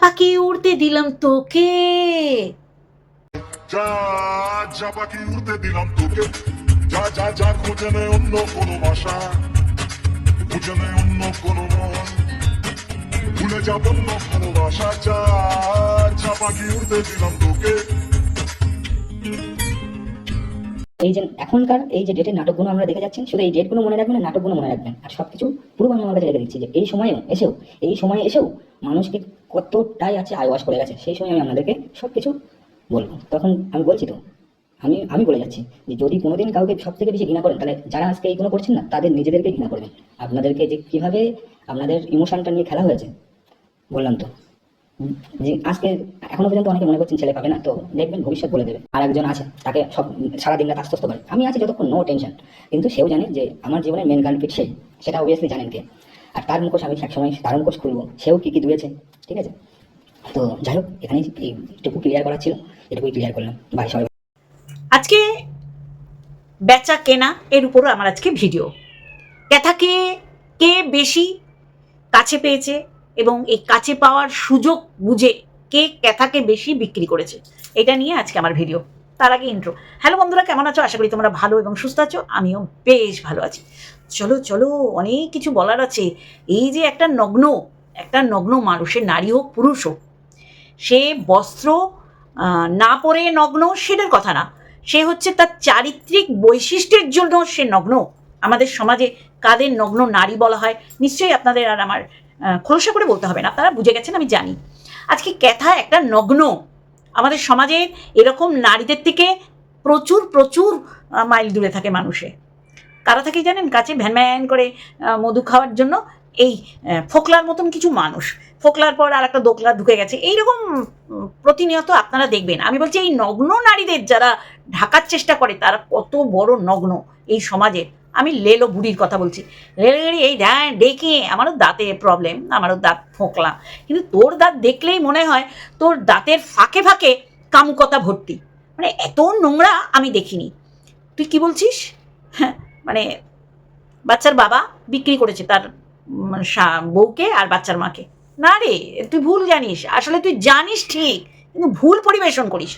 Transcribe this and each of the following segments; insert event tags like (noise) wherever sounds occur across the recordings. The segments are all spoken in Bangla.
পাখি উড়তে দিলাম তোকে। যা যা উড়তে দিলাম তোকে। যা যা যা, খুঁজে নে অন্য কোনো ভাষা। খুঁজে নে অন্য কোনো মন। ভুলে যাব অন্য কোনো ভাষা যা ঝাপাকি উড়তে দিলাম তোকে। এই যে এখনকার এই যে ডেটের নাটকগুলো আমরা দেখে যাচ্ছেন শুধু এই ডেটগুলো মনে রাখবেন নাটকগুলো মনে রাখবেন। আর সব কিছু পুরো আমি আমার রেখে দিচ্ছি যে এই সময়ে এসেও, এই সময়ে এসেও মানুষকে কতটাই আছে আইওয়াশ করে গেছে, সেই সময় আমি আপনাদেরকে সব কিছু বলব। তখন আমি বলছি তো, আমি আমি বলে যাচ্ছি যে যদি কোনোদিন কাউকে সব থেকে বেশি ঘৃণা করেন, তাহলে যারা আজকে এইগুলো করছেন না, তাদের নিজেদেরকে ঘৃণা করবেন। আপনাদেরকে যে কীভাবে আপনাদের ইমোশনটা নিয়ে খেলা হয়েছে, বললাম তো। যে আজকে এখনও পর্যন্ত অনেকে মনে করছেন ছেলে পাবে না, তো দেখবেন ভবিষ্যৎ বলে দেবে। আর একজন আছে, তাকে সব সারাদিন রাত আশ্বস্ত করে। আমি আছি যতক্ষণ নো টেনশন কিন্তু সেও জানে যে আমার জীবনের মেন গার্লফিট সেই সেটা অবভিয়াসলি জানেন কে। আর তার মুখোশ আমি একসময় তার মুখোশ খুলবো, সেও কি কি দুয়েছে, ঠিক আছে? তো যাই হোক এখানে এইটুকু ক্লিয়ার করার ছিল, এটুকুই ক্লিয়ার করলাম। বাই সবাই। আজকে বেচা কেনা এর উপরও আমার আজকে ভিডিও। ক্যাথাকে কে বেশি কাছে পেয়েছে এবং এই কাছে পাওয়ার সুযোগ বুঝে কে ক্যাথাকে বেশি বিক্রি করেছে, এটা নিয়ে আজকে আমার ভিডিও তার আগে ইন্ট্রো হ্যালো বন্ধুরা, কেমন আছো? আশা করি তোমরা ভালো এবং সুস্থ আছো। আমিও বেশ ভালো আছি। চলো চলো, অনেক কিছু বলার আছে। এই যে একটা নগ্ন একটা নগ্ন মানুষের নারী হোক, পুরুষ হোক, সে বস্ত্র না পরে নগ্ন, সেটার কথা না। সে হচ্ছে তার চারিত্রিক বৈশিষ্ট্যের জন্য সে নগ্ন। আমাদের সমাজে কাদের নগ্ন নারী বলা হয়, নিশ্চয়ই আপনাদের আর আমার খোলসা করে বলতে হবে না। আপনারা বুঝে গেছেন, আমি জানি। আজকে ক্যাথা একটা নগ্ন। আমাদের সমাজে এরকম নারীদের থেকে প্রচুর প্রচুর মাইল দূরে থাকে মানুষে। কারা থাকে জানেন? কাছে ভ্যান করে মধু খাওয়ার জন্য এই ফোকলার মতন কিছু মানুষ। ফোকলার পর আর একটা দোকলা ঢুকে গেছে। এইরকম প্রতিনিয়ত আপনারা দেখবেন। আমি বলছি এই নগ্ন নারীদের যারা ঢাকার চেষ্টা করে, তারা কত বড় নগ্ন এই সমাজে আমি লেলো বুড়ির কথা বলছি। লেলো এই হ্যাঁ ডেকে আমারও দাঁতে প্রবলেম আমারও দাঁত ফোকলা। কিন্তু তোর দাঁত দেখলেই মনে হয় তোর দাঁতের ফাঁকে ফাঁকে কামুকতা ভর্তি। মানে এত নোংরা আমি দেখিনি। তুই কি বলছিস? হ্যাঁ মানে বাচ্চার বাবা বিক্রি করেছে তার বউকে আর বাচ্চার মাকে। না রে, তুই ভুল জানিস। আসলে তুই জানিস ঠিক, কিন্তু ভুল পরিবেশন করিস।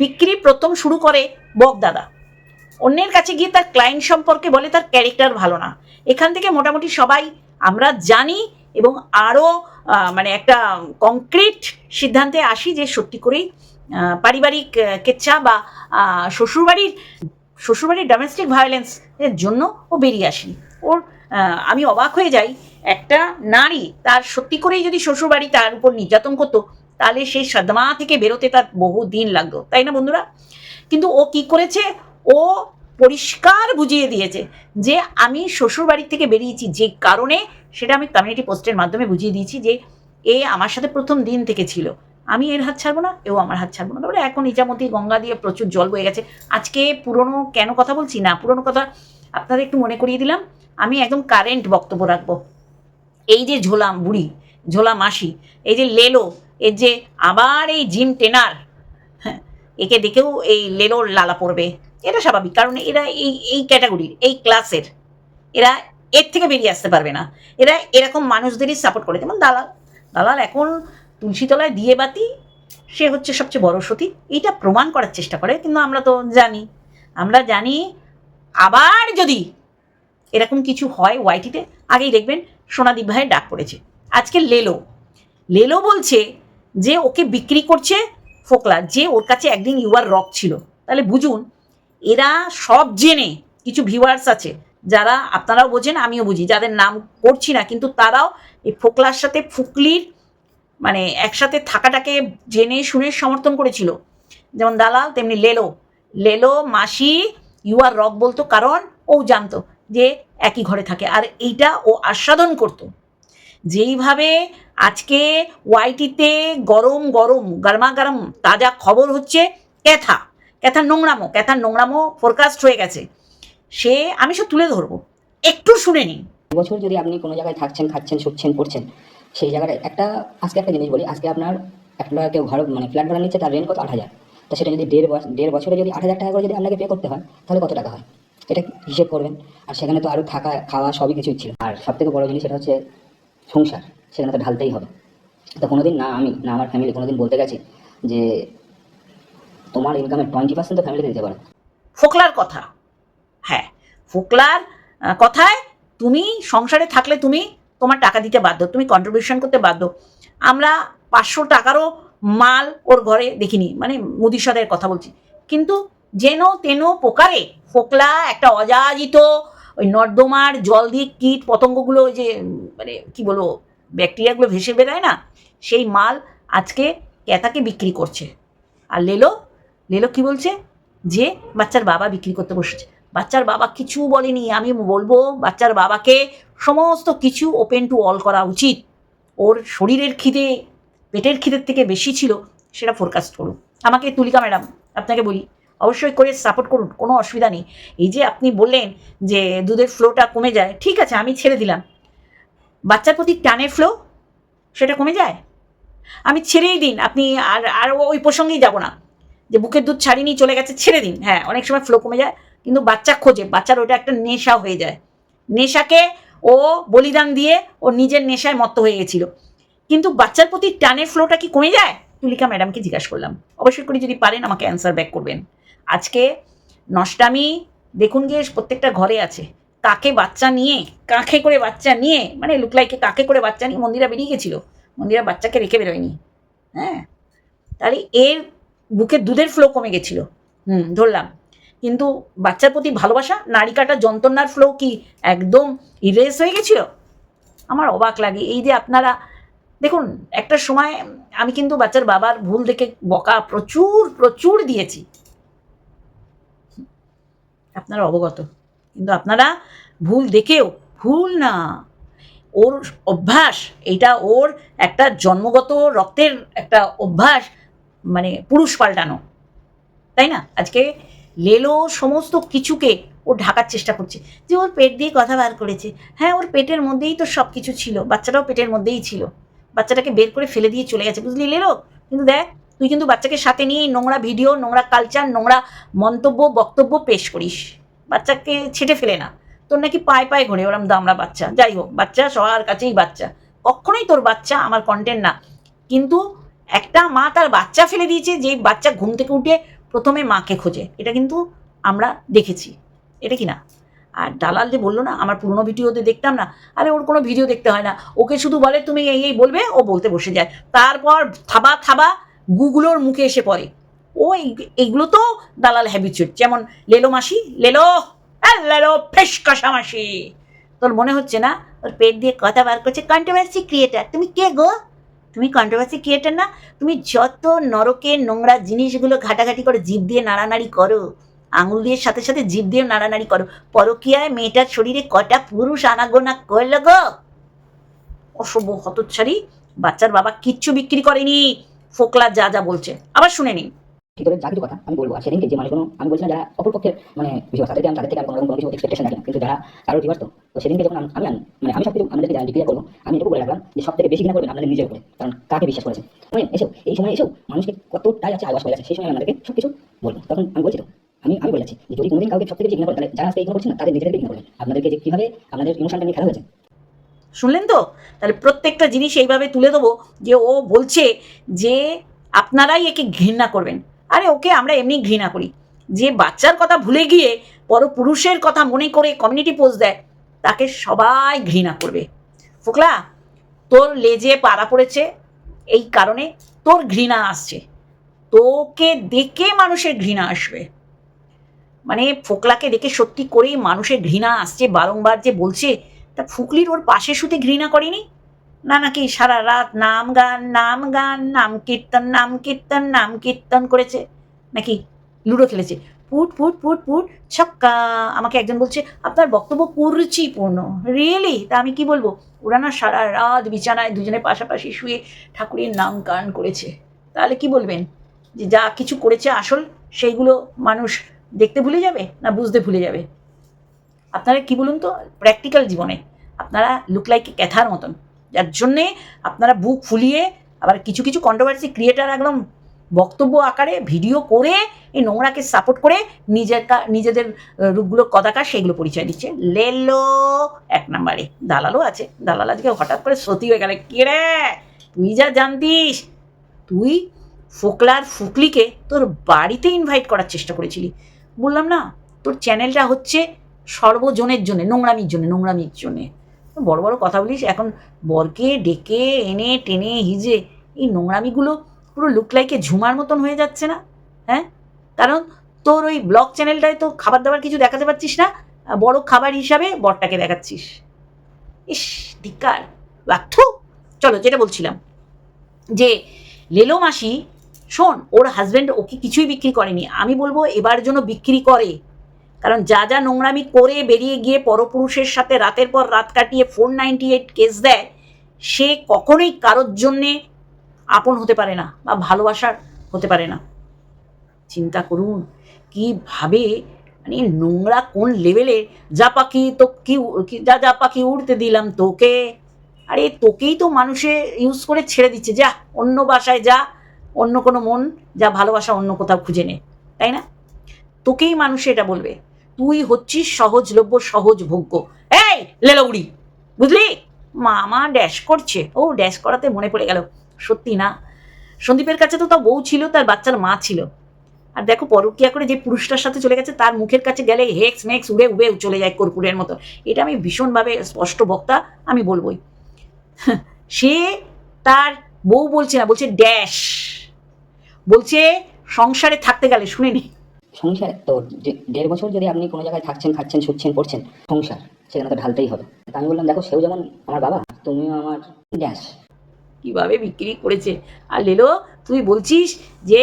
বিক্রি প্রথম শুরু করে বক দাদা। অন্যের কাছে গিয়ে তার ক্লায়েন্ট সম্পর্কে বলে তার ক্যারেক্টার ভালো না। এখান থেকে মোটামুটি সবাই আমরা জানি এবং আরও মানে একটা কংক্রিট সিদ্ধান্তে আসি যে সত্যি করেই পারিবারিক কেচ্ছা বা শ্বশুরবাড়ির শ্বশুরবাড়ির ডোমেস্টিক ভায়োলেন্স এর জন্য ও বেরিয়ে আসেনি। ওর আমি অবাক হয়ে যাই, একটা নারী তার সত্যি করেই যদি শ্বশুরবাড়ি তার উপর নির্যাতন করতো, তাহলে সেই সাদমা থেকে বেরোতে তার বহু দিন লাগতো, তাই না বন্ধুরা? কিন্তু ও কি করেছে? ও পরিষ্কার বুঝিয়ে দিয়েছে যে আমি শ্বশুর শ্বশুরবাড়ি থেকে বেরিয়েছি যে কারণে সেটা আমি কমিউনিটি পোস্টের মাধ্যমে বুঝিয়ে দিয়েছি যে এ আমার সাথে প্রথম দিন থেকে ছিল। আমি এর হাত ছাড়বো না, এও আমার হাত ছাড়বো না। তারপরে এখন ইজামতি গঙ্গা দিয়ে প্রচুর জল বয়ে গেছে। আজকে পুরনো কেন কথা বলছি? না, পুরনো কথা আপনাদের একটু মনে করিয়ে দিলাম। আমি একদম কারেন্ট বক্তব্য রাখব। এই যে ঝোলাম বুড়ি, ঝোলা মাসি, এই যে লেলো, এর যে আবার এই জিম টেনার হ্যাঁ একে দেখেও এই লেলোর লালা পড়বে। এটা স্বাভাবিক, কারণ এরা এই এই ক্যাটাগরির এই ক্লাসের এরা, এর থেকে বেরিয়ে আসতে পারবে না। এরা এরকম মানুষদেরই সাপোর্ট করে। যেমন দালাল দালাল এখন তুলসীতলায় দিয়ে বাতি, সে হচ্ছে সবচেয়ে বড় সতী। এইটা প্রমাণ করার চেষ্টা করে, কিন্তু আমরা তো জানি। আমরা জানি আবার যদি এরকম কিছু হয় ওয়াইটিতে আগেই দেখবেন সোনাদীপ ভাইয়ের ডাক পড়েছে। আজকে লেলো। লেলো বলছে যে ওকে বিক্রি করছে ফোকলা, যে ওর কাছে একদিন ইউআর রক ছিল। তাহলে বুঝুন এরা সব জেনে কিছু ভিউয়ার্স আছে, যারা আপনারাও বোঝেন, আমিও বুঝি, যাদের নাম করছি না, কিন্তু তারাও এই ফোকলার সাথে ফুকলির মানে একসাথে থাকাটাকে জেনে শুনে সমর্থন করেছিল। যেমন দালাল, তেমনি লেলো। লেলো মাসি ইউআর রক বলতো, কারণ ও জানতো যে একই ঘরে থাকে। আর এইটা ও আস্বাদন করতো। যেইভাবে আজকে ওয়াইটিতে গরম গরম, গরমা গরম তাজা খবর হচ্ছে, ক্যাথা। ক্যাথার নোংরামো ক্যাথার নোংরামো ফোরকাস্ট হয়ে গেছে। সে, আমি সব তুলে ধরবো। একটু শুনে নিন। বছর যদি আপনি কোনো জায়গায় থাকছেন, খাচ্ছেন, শুচ্ছেন, পড়ছেন, সেই জায়গায় একটা, আজকে একটা জিনিস বলি, আজকে আপনার একটা কেউ ঘর মানে ফ্ল্যাট ভাড়া নিচ্ছে, তার রেন্ট কত? আট হাজার। তো সেটা যদি দেড় দেড় বছরে যদি আট হাজার টাকা করে যদি আপনাকে পে করতে হয়, তাহলে কত টাকা হয়? এটা হিসেব করবেন। আর সেখানে তো আরও থাকা, খাওয়া সবই কিছুই ছিল। আর সব থেকে বড় জিনিস সেটা হচ্ছে সংসার, সেখানে তো ঢালতেই হবে। তো কোনোদিন না আমি, না আমার ফ্যামিলি কোনোদিন বলতে গেছি যে তোমার ইনকামের টোয়েন্টি পার্সেন্ট তো ফ্যামিলিতে দিতে পারো। ফোকলার কথা। হ্যাঁ ফোকলার কথায় তুমি সংসারে থাকলে তুমি তোমার টাকা দিতে বাধ্য, তুমি কন্ট্রিবিউশন করতে বাধ্য। আমরা পাঁচশো টাকারও মাল ওর ঘরে দেখিনি মানে মুদিসদের কথা বলছি। কিন্তু যেন তেন প্রকারে ফোকলা একটা অযাচিত ওই নর্দমার জল দিয়ে কীট পতঙ্গগুলো ওই যে মানে কি বলব, ব্যাকটেরিয়াগুলো ভেসে বেরোয় না, সেই মাল আজকে ক্যাতাকে বিক্রি করছে। আর লেলো লেলো কি বলছে? যে বাচ্চার বাবা বিক্রি করতে বসেছে। বাচ্চার বাবা কিছু বলেনি, আমি বলব বাচ্চার বাবাকে সমস্ত কিছু ওপেন টু অল করা উচিত। ওর শরীরের খিদে, পেটের খিদের থেকে বেশি ছিল, সেটা ফোরকাস্ট করুন। আমাকে তুলিকা ম্যাডাম, আপনাকে বলি, অবশ্যই করে সাপোর্ট করুন, কোনো অসুবিধা নেই। এই যে আপনি বললেন যে দুধের ফ্লোটা কমে যায়, ঠিক আছে, আমি ছেড়ে দিলাম। বাচ্চার প্রতি টানের ফ্লো সেটা কমে যায়? আমি ছেড়েই দিন, আপনি আর আর ওই প্রসঙ্গেই যাব না। যে বুকের দুধ ছাড়িনি, চলে গেছে, ছেড়ে দিন। হ্যাঁ অনেক সময় ফ্লো কমে যায়, কিন্তু বাচ্চা খোঁজে, বাচ্চার ওটা একটা নেশা হয়ে যায়। নেশাকে ও বলিদান দিয়ে ও নিজের নেশায় মত্ত হয়ে গেছিল। কিন্তু বাচ্চার প্রতি টানের ফ্লোটা কি কমে যায়? তুলিকা ম্যাডামকে জিজ্ঞাসা করলাম। অবশ্যই করে যদি পারেন, আমাকে অ্যান্সার ব্যাক করবেন। আজকে নষ্টামি, দেখুন গিয়ে প্রত্যেকটা ঘরে আছে। কাকে বাচ্চা নিয়ে, কাকে করে বাচ্চা নিয়ে মানে লুকলাইকে কাকে করে বাচ্চা নিয়ে মন্দিরা বেরিয়ে গেছিল? মন্দিরা বাচ্চাকে রেখে বেরোয়নি। হ্যাঁ তাহলে এর বুকের দুধের ফ্লো কমে গেছিল। হুম, ধরলাম। কিন্তু বাচ্চার প্রতি ভালোবাসা নারিকাটা যন্ত্রণার ফ্লো কি একদম ইরেস হয়ে গেছিল? আমার অবাক লাগে। এই যে আপনারা, দেখুন, একটা সময় আমি কিন্তু বাচ্চার বাবার ভুল দেখে বকা প্রচুর প্রচুর দিয়েছি। আপনারা অবগত। কিন্তু আপনারা ভুল দেখেও, ভুল না। ওর অভ্যাস, এটা ওর একটা জন্মগত রক্তের একটা অভ্যাস মানে পুরুষ পাল্টানো। তাই না? আজকে লেলো সমস্ত কিছুকে ও ঢাকার চেষ্টা করছে। যে ওর পেট দিয়ে কথা বার করেছে। হ্যাঁ ওর পেটের মধ্যেই তো সব কিছু ছিল। বাচ্চাটাও পেটের মধ্যেই ছিল। বাচ্চাটাকে বের করে ফেলে দিয়ে চলে গেছে। বুঝলি লেলো? কিন্তু দেখ, তুই কিন্তু বাচ্চাকে সাথে নিয়ে নোংরা ভিডিও, নোংরা কালচার নোংরা মন্তব্য, বক্তব্য পেশ করিস। বাচ্চাকে ছেটে ফেলে না। তোর নাকি পায়ে পায়ে ঘোরে ওরম দামড়া বাচ্চা। যাই হোক, বাচ্চা সবার কাছেই বাচ্চা। কখনোই তোর বাচ্চা আমার কন্টেন্ট না। কিন্তু একটা মা তার বাচ্চা ফেলে দিয়েছে, যে বাচ্চা ঘুম থেকে উঠে প্রথমে মাকে খোঁজে। এটা কিন্তু আমরা দেখেছি। এটা কি না? আর দালাল যে বলল না, আমার পুরনো ভিডিওতে দেখতাম না, আরে ওর কোনো ভিডিও দেখতে হয় না। ওকে শুধু বলে, তুমি এই এই বলবে, ও বলতে বসে যায়। তারপর থাবা থাবা গুগুলোর মুখে এসে পড়ে। ও এইগুলো তো দালাল হ্যাবিচুট যেমন, লেলো মাসি, লেলো হ্যাঁ লেলো ফেস কষা মাসি। তোর মনে হচ্ছে না? ওর পেট দিয়ে কথা বার করছে কন্ট্রোভার্সি ক্রিয়েটার তুমি কে গো? তুমি কন্ট্রোভার্সি ক্রিয়েটার না, তুমি যত নরকে নোংরা জিনিসগুলো ঘাটাঘাটি করে জীব দিয়ে নাড়ানাড়ি করো, আঙুল দিয়ে সাথে সাথে জীব দিয়ে নাড়ানাড়ি করো, পরকীয়ায় মেয়েটার শরীরে কটা পুরুষ আনাগোনা করল গো? অশুভ হতচ্ছাড়ি বাচ্চার বাবা কিচ্ছু বিক্রি করেনি, ফোকলা যা যা বলছে, আবার শুনে নিন। ভিতরে যা কিছু কথা আমি বলব, আর সেদিনকে যে মানুষগুলো, আমি বলছিলাম যারা অপর পক্ষের মানে বিষয় তাদেরকে আমি তাদের থেকে আর কোনো কোনো কিছু এক্সপেকটেশন রাখি কিন্তু যারা কারোর ভিউয়ার তো তো সেদিনকে যখন আমি মানে আমি সব কিছু আমাদেরকে যারা ডিক্লিয়ার করব, আমি এটুকু বলে রাখলাম যে সব থেকে বেশি কিনা করবেন আপনাদের নিজের উপরে। কারণ কাকে বিশ্বাস করেছেন? মানে এসো, এই সময় এসেও মানুষকে কতটাই আছে আওয়াজ হয়ে যাচ্ছে সেই সময় আমি আপনাদেরকে সব কিছু বলব। তখন আমি বলছি তো, আমি আমি বলেছি যে যদি কোনোদিন কাউকে সব থেকে বেশি ঘৃণা করেন তাহলে যারা ইগনোর করছেন না, তাদের নিজেদেরকে ইগনোর করবেন। আপনাদেরকে যে কীভাবে আপনাদের ইমোশনটা নিয়ে খেলা হয়েছে। শুনলেন তো? তাহলে প্রত্যেকটা জিনিস এইভাবে তুলে দেবো যে ও বলছে যে আপনারাই একে ঘৃণা করবেন। আরে ওকে আমরা এমনি ঘৃণা করি। যে বাচ্চার কথা ভুলে গিয়ে পরপুরুষের কথা মনে করে কমিউনিটি পোস্ট দেয়, তাকে সবাই ঘৃণা করবে। ফোকলা, তোর লেজে পাড়া পড়েছে, এই কারণে তোর ঘৃণা আসছে। তোকে দেখে মানুষের ঘৃণা আসবে। মানে ফোকলাকে দেখে সত্যি করেই মানুষের ঘৃণা আসছে, বারংবার যে বলছে, তা ফুকলির ওর পাশে শুতে ঘৃণা করেনি? না নাকি সারা রাত নাম গান নাম গান, নাম কীর্তন নাম কীর্তন নাম কীর্তন করেছে? নাকি? লুডো খেলেছে। পুট পুট পুট পুট, ছক্কা। আমাকে একজন বলছে, আপনার বক্তব্য কুরুচিপূর্ণ। রিয়েলি তা আমি কি বলব? ওরা না সারা রাত বিছানায় দুজনে পাশাপাশি শুয়ে ঠাকুরের নাম গান করেছে। তাহলে কি বলবেন? যে যা কিছু করেছে আসল, সেইগুলো মানুষ দেখতে ভুলে যাবে না বুঝতে ভুলে যাবে? আপনারা কি বলুন তো প্র্যাকটিক্যাল জীবনে আপনারা লুক লাইক ক্যাথার মতন। যার জন্যে আপনারা বুক ফুলিয়ে আবার কিছু কিছু কন্ট্রোভার্সি ক্রিয়েটার একদম বক্তব্য আকারে, ভিডিও করে, এই নোংরাকে সাপোর্ট করে নিজের নিজেদের রূপগুলো কদাকার সেগুলো পরিচয় দিচ্ছে। লেলো, এক নাম্বারে। দালালও আছে। দালাল আজকে হঠাৎ করে সতী হয়ে গেলে। কে রে? তুই যা জানতিস। তুই ফোকলার ফুকলিকে তোর বাড়িতে ইনভাইট করার চেষ্টা করেছিলি। বললাম, না, তোর চ্যানেলটা হচ্ছে সর্বজনের জন্য, নোংরামির জন্য, নোংরামির জন্যে। বড় বড় কথা বলিস। এখন বরকে, ডেকে, এনে, টেনে, হিজে এই নোংরামিগুলো পুরো লুক লাইকে ঝুমার মতন হয়ে যাচ্ছে না হ্যাঁ? কারণ তোর ওই ব্লগ চ্যানেলটায় তো খাবার দাবার কিছু দেখাতে পারছিস না বড় খাবার হিসাবে বরটাকে দেখাচ্ছিস। ইস, ধিক্কার। বাথু চলো, যেটা বলছিলাম, যে লেলো মাসি, শোন, ওর হাজব্যান্ড ওকে কিছুই বিক্রি করেনি। আমি বলব এবার জন্য বিক্রি করে। কারণ যা যা নোংরামি করে বেরিয়ে গিয়ে পরপুরুষের সাথে রাতের পর রাত কাটিয়ে ফোর নাইনটি এইট কেস দেয়, সে কখনোই কারোর জন্যে আপন হতে পারে না বা ভালোবাসার হতে পারে না। চিন্তা করুন, কীভাবে মানে নোংরা কোন লেভেলে যা পাখি তো কি যা যা পাখি উড়তে দিলাম তোকে। আরে তোকেই তো মানুষে ইউজ করে ছেড়ে দিচ্ছে। যা, অন্য বাসায় যা, অন্য কোনো মন, যা ভালোবাসা অন্য কোথাও খুঁজে নে, তাই না? তোকেই মানুষে এটা বলবে, তুই হচ্ছিস সহজলভ্য সহজ ভোগ্য এই লেলৌড়ি বুঝলি? মামা ড্যাশ করছে। ও ড্যাশ করাতে মনে পড়ে গেল। সত্যি না। সন্দীপের কাছে তো তার বউ ছিল, তার বাচ্চার মা ছিল। আর দেখো পরকিয়া করে যে পুরুষটার সাথে চলে গেছে, তার মুখের কাছে গেলে হেক্স মেক্স উড়ে উড়ে চলে যায় কর্পূরের মতো। এটা আমি ভীষণভাবে স্পষ্ট বক্তা আমি বলবোই। সে তার বউ বলছে না, বলছে ড্যাশ। বলছে সংসারে থাকতে গেলে, শুনে নি। সংসার তো দেড় বছর যদি আপনি কোনো জায়গায় থাকছেন, খাচ্ছেন, শুচ্ছেন, পড়ছেন, সংসার, সেখানে তো ঢালতেই হবে। তা আমি বললাম, দেখো সেও যেমন আমার বাবা, তুমিও আমার ড্যাশ। কীভাবে বিক্রি করেছে? আর লেলো, তুই বলছিস যে,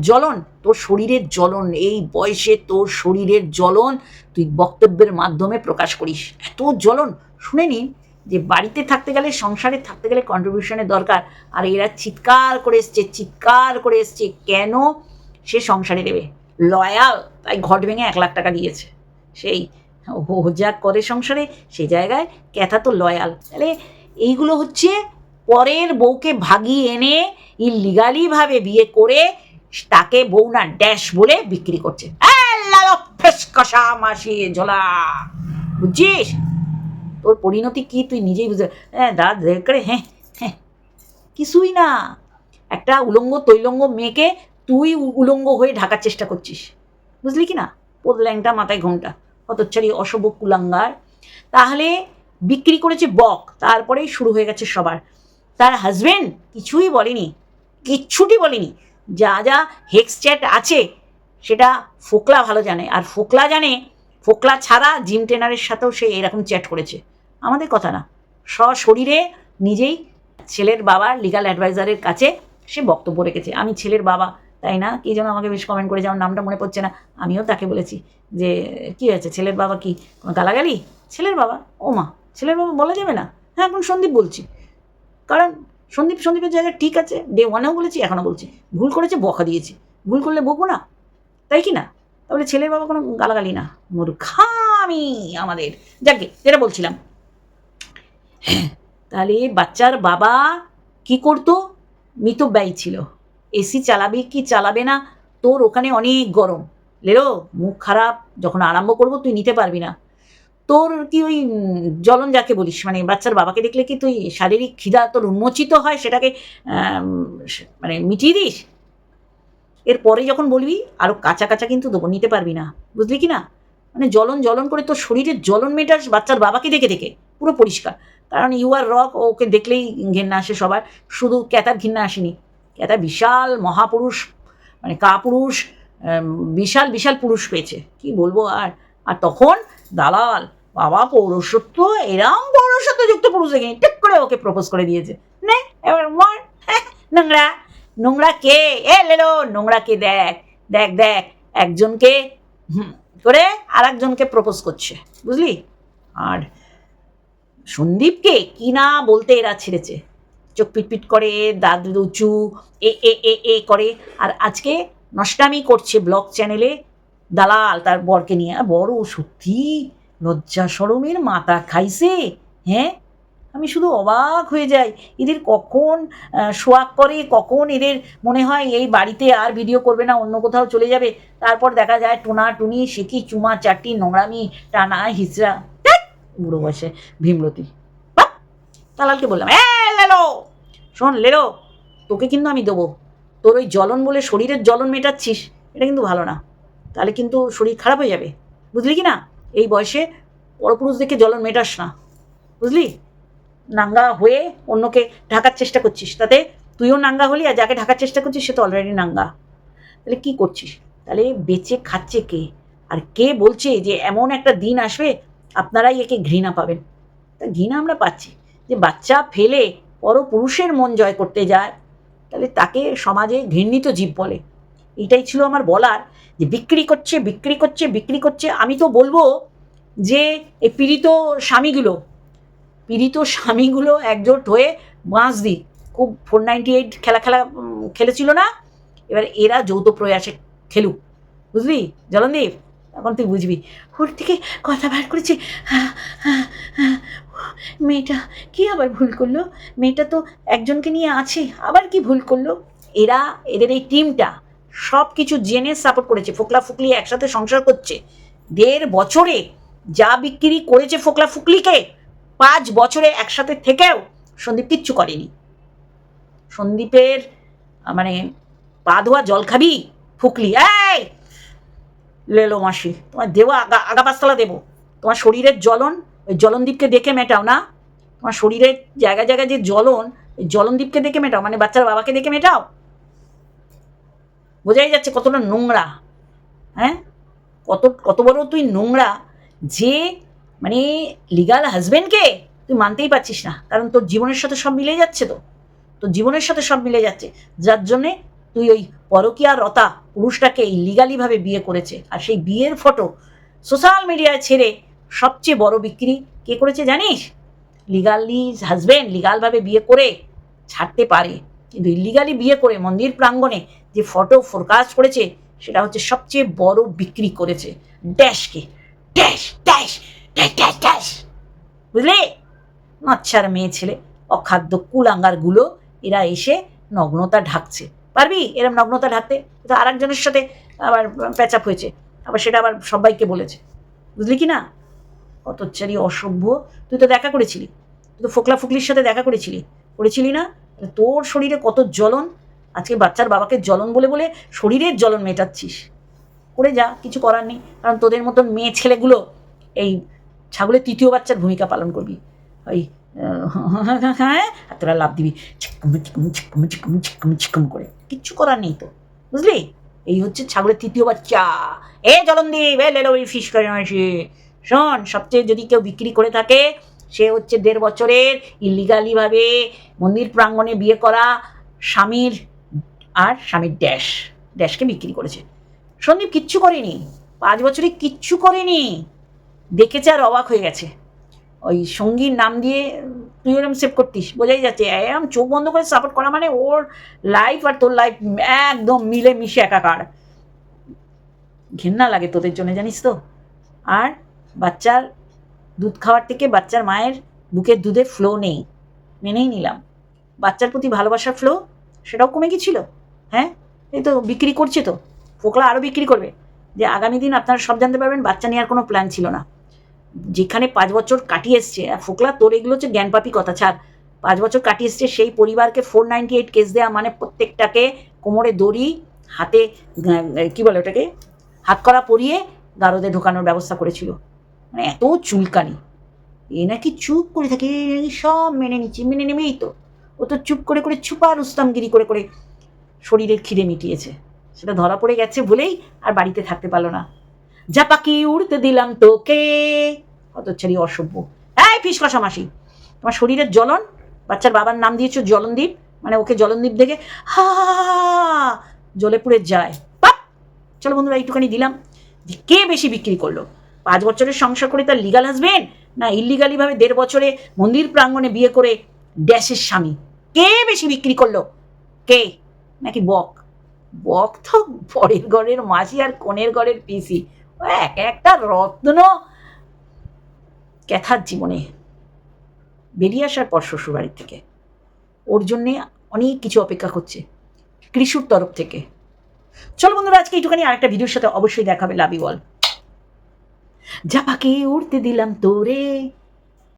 জ্বলন, তোর শরীরের জ্বলন, এই বয়সে তোর শরীরের জ্বলন তুই বক্তব্যের মাধ্যমে প্রকাশ করিস। এত জ্বলন, শুনে নিন যে বাড়িতে থাকতে গেলে, সংসারে থাকতে গেলে কন্ট্রিবিউশনের দরকার। আর এরা চিৎকার করে এসছে, চিৎকার করে এসছে, কেন সে সংসারে দেবে লয়াল, তাই ঘট ভেঙে এক লাখ টাকা দিয়েছে। সেই, ও যা করে সংসারে সেই জায়গায়, ক্যাথা তো লয়াল। তাহলে এইগুলো হচ্ছে পরের বউকে ভাগিয়ে এনে ইলিগালি ভাবে বিয়ে করে তাকে বউ না ড্যাশ বলে বিক্রি করছে। মাসি ঝোলা, বুঝছিস? তোর পরিণতি কি তুই নিজেই বুঝে হ্যাঁ বের করে হ্যাঁ হ্যাঁ। কিছুই না। একটা উলঙ্গ তৈলঙ্গ মেয়েকে তুই উলঙ্গ হয়ে ঢাকার চেষ্টা করছিস। বুঝলি কি না? পোদ ল্যাংটা মাথায় ঘোমটা। হতচ্ছাড়ি অশুভ কুলাঙ্গার। তাহলে বিক্রি করেছে বক, তারপরেই শুরু হয়ে গেছে সবার। তার হাজব্যান্ড কিছুই বলেনি, কিচ্ছুটি বলেনি। যা যা হেক্স চ্যাট আছে, সেটা ফোকলা ভালো জানে। আর ফোকলা জানে, ফোকলা ছাড়া জিম ট্রেনারের সাথেও সে এরকম চ্যাট করেছে। আমাদের কথা না। সশরীরে নিজেই ছেলের বাবার লিগাল অ্যাডভাইজারের কাছে সে বক্তব্য রেখেছে। আমি ছেলের বাবা, তাই না? কি যেন আমাকে বেশ কমেন্ট করেছে, আমার নামটা মনে পড়ছে না। আমিও তাকে বলেছি যে, কি হয়েছে? ছেলের বাবা কি গালাগালি? ছেলের বাবা? ও মা, ছেলের বাবা বলা যাবে না? হ্যাঁ এখন সন্দীপ বলছি। কারণ সন্দীপ, সন্দীপের জায়গায় ঠিক আছে ডে ওয়ানেও বলেছি, এখনও বলছি। ভুল করেছে, বকা দিয়েছি। ভুল করলে বকবো না। তাই কি না? তাহলে ছেলের বাবা কোনো গালাগালি না। মূর্খামি আমাদের। যাকে, যেটা বলছিলাম। তাহলে বাচ্চার বাবা কি করতো? মিতব্যয়ী ছিল। এসি চালাবে কি চালাবে না? তোর ওখানে অনেক গরম। লেরো মুখ খারাপ, যখন আরম্ভ করব, তুই নিতে পারবি না। তোর কি ওই জ্বলন যাকে বলিস? মানে বাচ্চার বাবাকে দেখলে কি তুই শারীরিক খিদা তোর উন্মোচিত হয় সেটাকে মানে মিটিয়ে দিস? এরপরে যখন বলবি আরও কাঁচা কাঁচা কিন্তু নিতে পারবি না। বুঝলি কি না? মানে জ্বলন জ্বলন করে তোর শরীরের জ্বলন মেটাস বাচ্চার বাবাকে দেখে দেখে, পুরো পরিষ্কার। কারণ ইউ আর রক ওকে দেখলেই ঘেন্না আসে সবার। শুধু ক্যাতার ঘেন্না আসেনি। ক্যাতা বিশাল মহাপুরুষ মানে কাপুরুষ বিশাল বিশাল পুরুষ পেয়েছে। কি বলব আর? আর তখন দালাল বাবা পৌরসত্ব এরম পৌরসত্বযুক্ত পুরুষ দেখে ঠিক করে ওকে প্রপোজ করে দিয়েছে। নে এবার মর (laughs) হ্যাঁ, নোংরা। নোংরা কে? এ লেলো নোংরা কে? দেখ দেখ দেখ। একজনকে করে আর একজনকে প্রপোজ করছে। বুঝলি? আর সন্দীপকে কি না বলতে এরা ছেড়েছে। চোখ পিটপিট করে দাঁত উঁচু এ এ এ এ করে। আর আজকে নষ্টামি করছে ব্লগ চ্যানেলে দালাল তার বরকে নিয়ে। আর বড় সত্যি। লজ্জা সরমের মাথা খাইছে হ্যাঁ? আমি শুধু অবাক হয়ে যাই। এদের কখন শোয়াক করে, কখন এদের মনে হয় এই বাড়িতে আর ভিডিও করবে না, অন্য কোথাও চলে যাবে? তারপর দেখা যায় টোনা টুনি, সেকি, চুমা চাটি নোংরামি, টানা হিচড়া বুড়ো বয়সে ভীমরতি। বাহ! দালালকে বললাম, এ, লেলো! শোন লেরো তোকে কিন্তু আমি দেবো। তোর ওই জ্বলন বলে শরীরের জ্বলন মেটাচ্ছিস, এটা কিন্তু ভালো না। তাহলে কিন্তু শরীর খারাপ হয়ে যাবে। বুঝলি কি না? এই বয়সে পরপুরুষ দেখে জ্বলন মেটাস না, বুঝলি? নাঙ্গা হয়ে অন্যকে ঢাকার চেষ্টা করছিস, তাতে তুইও নাঙ্গা হলি আর যাকে ঢাকার চেষ্টা করছিস সে তো অলরেডি নাঙ্গা। তাহলে কি করছিস? তাহলে বেঁচে খাচ্ছে কে? আর কে বলছে যে এমন একটা দিন আসবে, আপনারাই একে ঘৃণা পাবেন। তা ঘৃণা আমরা পাচ্ছি। যে বাচ্চা ফেলে পরপুরুষের মন জয় করতে যায়, তাহলে তাকে সমাজে ঘৃণিত জীব বলে। এটাই ছিল আমার বলার যে বিক্রি করছে বিক্রি করছে বিক্রি করছে। আমি তো বলব যে এই পীড়িত স্বামীগুলো পীড়িত স্বামীগুলো একজোট হয়ে বাঁশ দি খুব ফোর নাইনটি এইট খেলা খেলা খেলেছিল না? এবার এরা যৌথ প্রয়াসে খেলুক। বুঝলি? জলনদীপ, এখন তুই বুঝবি। ওর থেকে কথা বার করেছে। মেয়েটা কি আবার ভুল করল? মেয়েটা তো একজনকে নিয়ে আছে, আবার কি ভুল করল? এরা, এদের এই টিমটা সব কিছু জেনে সাপোর্ট করেছে, ফোকলা ফুকলি একসাথে সংসার করছে। দেড় বছরে যা বিক্রি করেছে ফোকলা ফুকলিকে, পাঁচ বছরে একসাথে থেকেও সন্দীপ কিচ্ছু করেনি। সন্দীপের মানে পা ধোয়া জল খাবি, ফুকলি, এই, লেলো মাসি, তোমার দেবো আগা আগা পাঁচতলা দেবো। তোমার শরীরের জ্বলন, ওই জলনদীপকে দেখে মেটাও না। তোমার শরীরের জায়গায় জায়গায় যে জ্বলন, ওই জলনদীপকে দেখে মেটাও মানে বাচ্চার বাবাকে দেখে মেটাও। বোঝাই যাচ্ছে কতটা নোংরা হ্যাঁ? কত কত বড় তুই নোংরা যে মানে লিগাল হাজবেন্ডকে তুই মানতেই পারছিস না। কারণ তোর জীবনের সাথে সব মিলে যাচ্ছে তো। তোর জীবনের সাথে সব মিলে যাচ্ছে। যার জন্যে তুই ওই পরকীয়া রতা পুরুষটাকে ইলিগালিভাবে বিয়ে করেছে। আর সেই বিয়ের ফটো সোশ্যাল মিডিয়ায় ছেড়ে সবচেয়ে বড় বিক্রি কে করেছে জানিস? লিগালি হাজবেন্ড লিগালভাবে বিয়ে করে ছাড়তে পারে। কিন্তু ইলিগালি বিয়ে করে মন্দির প্রাঙ্গণে যে ফটো ফোরকাস্ট করেছে, সেটা হচ্ছে সবচেয়ে বড় বিক্রি করেছে ড্যাশকে dash dash dash dash dash বুঝলে? মাচ্ছার মেয়ে ছেলে, অখাদ্য কুলাঙ্গারগুলো, এরা এসে নগ্নতা ঢাকছে। পারবি? এরম নগ্নতা ঢাকতে? তো আর একজনের সাথে আবার প্যাচাপ হয়েছে। আবার সেটা আবার সবাইকে বলেছে। বুঝলি কি না? অতচ্চারি অসভ্য। তুই তো দেখা করেছিলি। তুই তো ফোকলা ফুকলির সাথে দেখা করেছিলি। করেছিলি না? তোর শরীরে কত জ্বলন? আজকে বাচ্চার বাবাকে জ্বলন বলে বলে শরীরের জ্বলন মেটাচ্ছিস। করে যা, কিছু করার নেই। কারণ তোদের মতন মেয়ে ছেলেগুলো এই ছাগলের তৃতীয় বাচ্চার ভূমিকা পালন করবি। ওই হ্যাঁ আর তোরা লাভ দিবি। চিকুম চিকুম চিকুম চিকুম চিকুম চিকুম করে। কিচ্ছু করার নেই তো। বুঝলি? এই হচ্ছে ছাগলের তৃতীয় বাচ্চা। এ জলনদীপ, এ লেলো ওই ফিস করে শোন, সবচেয়ে যদি কেউ বিক্রি করে থাকে, সে হচ্ছে দেড় বছরের ইলিগালিভাবে মন্দির প্রাঙ্গণে বিয়ে করা স্বামীর আর স্বামীর ড্যাশ, ড্যাশকে বিক্রি করেছে। সন্দীপ কিচ্ছু করেনি। পাঁচ বছরে কিচ্ছু করেনি। দেখেছে আর অবাক হয়ে গেছে। ওই সঙ্গীর নাম দিয়ে তুই ওরম সেভ করতিস, বোঝাই যাচ্ছে। এরম চোখ বন্ধ করে সাপোর্ট করা মানে ওর লাইফ আর তোর লাইফ একদম মিলে মিশে একাকার। ঘেন্না লাগে তোদের জন্য, জানিস তো? আর বাচ্চার দুধ খাওয়ার থেকে বাচ্চার মায়ের বুকের দুধের ফ্লো নেই। মেনেই নিলাম। বাচ্চার প্রতি ভালোবাসার ফ্লো সেটাও কমে গেছিল। হ্যাঁ? এই তো বিক্রি করছে তো। ফোকলা আরও বিক্রি করবে। যে আগামী দিন আপনারা সব জানতে পারবেন, বাচ্চা নেওয়ার কোনো প্ল্যান ছিল না। যেখানে পাঁচ বছর কাটিয়ে এসছে ফোকলা তোর এগুলো হচ্ছে জ্ঞানপাপি কথা, ছাড়। পাঁচ বছর কাটিয়ে এসছে, সেই পরিবারকে ফোর নাইনটি এইট কেস দেওয়া মানে প্রত্যেকটাকে কোমরে দড়ি, হাতে কি বলে ওটাকে? হাত করা পরিয়ে গারদে ঢোকানোর ব্যবস্থা করেছিল। মানে এত চুলকানি। এ নাকি চুপ করে থাকে সব মেনে নিচ্ছে, মেনে নেবেই তো। ও তো চুপ করে করে চুপা রুস্তামগিরি করে করে শরীরের খিদে মিটিয়েছে। সেটা ধরা পড়ে গেছে বলেই আর বাড়িতে থাকতে পারল না। যা উড়তে দিলাম তোকে? হতচ্ছারি অসভ্য। এই ফিস কষা মাসি, তোমার শরীরের জ্বলন? বাচ্চার বাবার নাম দিয়েছ জলনদীপ? মানে ওকে জলনদীপ দেখে হা জলে পুড়ে যায়। পাপ চলো বন্ধুরা, একটুখানি দিলাম। কে বেশি বিক্রি করল? পাঁচ বছরের সংসার করে তার লিগাল হাজবেন্ড না ইলিগালিভাবে দেড় বছরে মন্দির প্রাঙ্গণে বিয়ে করে ড্যাশের স্বামী? কে বেশি বিক্রি করল? কে? নাকি বক? বক তো পরের ঘরের মাসি আর কোণের ঘরের পিসি। এক একটা রত্ন ক্যাথার জীবনে বেরিয়ে আসার পর শ্বশুরবাড়ির থেকে। ওর জন্যে অনেক কিছু অপেক্ষা করছে কৃষুর তরফ থেকে। চলো বন্ধুরা, আজকে একটুখানি আরেকটা ভিডিওর সাথে অবশ্যই দেখাবে লাভি বল যা পাখি উড়তে দিলাম তোরে